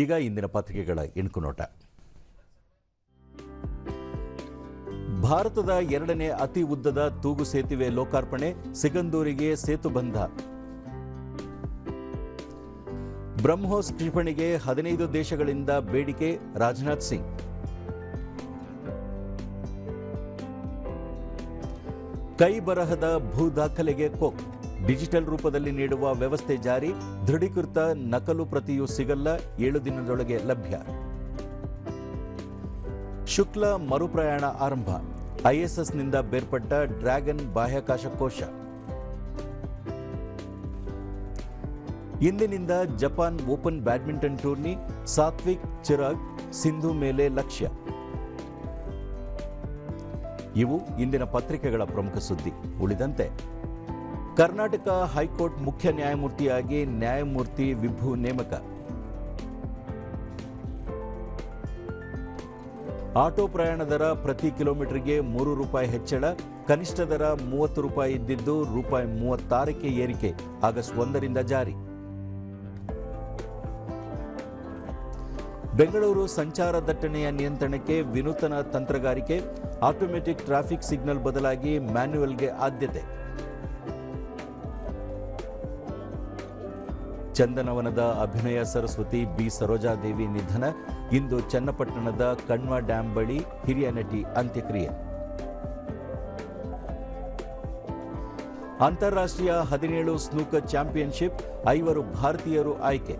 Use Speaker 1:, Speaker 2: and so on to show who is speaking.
Speaker 1: ಈಗ ಇಂದಿನ ಪತ್ರಿಕೆಗಳ ಇಣುಕು ನೋಟ. ಭಾರತದ ಎರಡನೇ ಅತಿ ಉದ್ದದ ತೂಗು ಸೇತುವೆ ಲೋಕಾರ್ಪಣೆ, ಸಿಗಂದೂರಿಗೆ ಸೇತುಬಂಧ ಬ್ರಹ್ಮೋಸ್ ಕ್ಷಿಪಣಿಗೆ ಹದಿನೈದು ದೇಶಗಳಿಂದ ಬೇಡಿಕೆ, ರಾಜನಾಥ್ ಸಿಂಗ್. ಕೈ ಬರಹದ ಭೂ ದಾಖಲೆಗೆ ಕೋಕ್. ಡಿಜಿಟಲ್ ರೂಪದಲ್ಲಿ ನೀಡುವ ವ್ಯವಸ್ಥೆ ಜಾರಿ, ದೃಢೀಕೃತ ನಕಲು ಪ್ರತಿಯೂ ಸಿಗಲ್ಲ, ಏಳು ದಿನದೊಳಗೆ ಲಭ್ಯ. ಶುಕ್ಲ ಮರುಪ್ರಯಾಣ ಆರಂಭ, ಐಎಸ್ಎಸ್ನಿಂದ ಬೇರ್ಪಟ್ಟ ಡ್ರ್ಯಾಗನ್ ಬಾಹ್ಯಾಕಾಶ ಕೋಶ. ಇಂದಿನಿಂದ Japan open badminton tourney, Satwik, Chirag, Sindhu ಮೇಲೆ ಲಕ್ಷ್ಯ. ಇವು ಇಂದಿನ ಪತ್ರಿಕೆಗಳ ಪ್ರಮುಖ ಸುದ್ದಿ. ಉಳಿದಂತೆ ಕರ್ನಾಟಕ ಹೈಕೋರ್ಟ್ ಮುಖ್ಯ ನ್ಯಾಯಮೂರ್ತಿಯಾಗಿ ನ್ಯಾಯಮೂರ್ತಿ ವಿಭು ನೇಮಕ. ಆಟೋ ಪ್ರಯಾಣ ದರ ಪ್ರತಿ ಕಿಲೋಮೀಟರ್ಗೆ ಮೂರು ರೂಪಾಯಿ ಹೆಚ್ಚಳ, ಕನಿಷ್ಠ ದರ ಮೂವತ್ತು ರೂಪಾಯಿ ಇದ್ದಿದ್ದು ರೂಪಾಯಿ ಮೂವತ್ತಾರಕ್ಕೆ ಏರಿಕೆ, ಆಗಸ್ಟ್ ಒಂದರಿಂದ ಜಾರಿ. ಬೆಂಗಳೂರು ಸಂಚಾರ ದಟ್ಟಣೆಯ ನಿಯಂತ್ರಣಕ್ಕೆ ವಿನೂತನ ತಂತ್ರಗಾರಿಕೆ, ಆಟೋಮೆಟಿಕ್ ಟ್ರಾಫಿಕ್ ಸಿಗ್ನಲ್ ಬದಲಾಗಿ ಮ್ಯಾನ್ಯುಯಲ್ಗೆ ಆದ್ಯತೆ. ಚಂದನವನದ ಅಭಿನಯ ಸರಸ್ವತಿ ಬಿ. ಸರೋಜಾದೇವಿ ನಿಧನ. ಇಂದು ಚನ್ನಪಟ್ಟಣದ ಕಣ್ವ ಡ್ಯಾಂ ಬಳಿ ಹಿರಿಯ ನಟಿ ಅಂತ್ಯಕ್ರಿಯೆ. ಅಂತಾರಾಷ್ಟ್ರೀಯ ಹದಿನೇಳು ಸ್ನೂಕರ್ ಚಾಂಪಿಯನ್ಶಿಪ್ ಐವರು ಭಾರತೀಯರು ಆಯ್ಕೆ.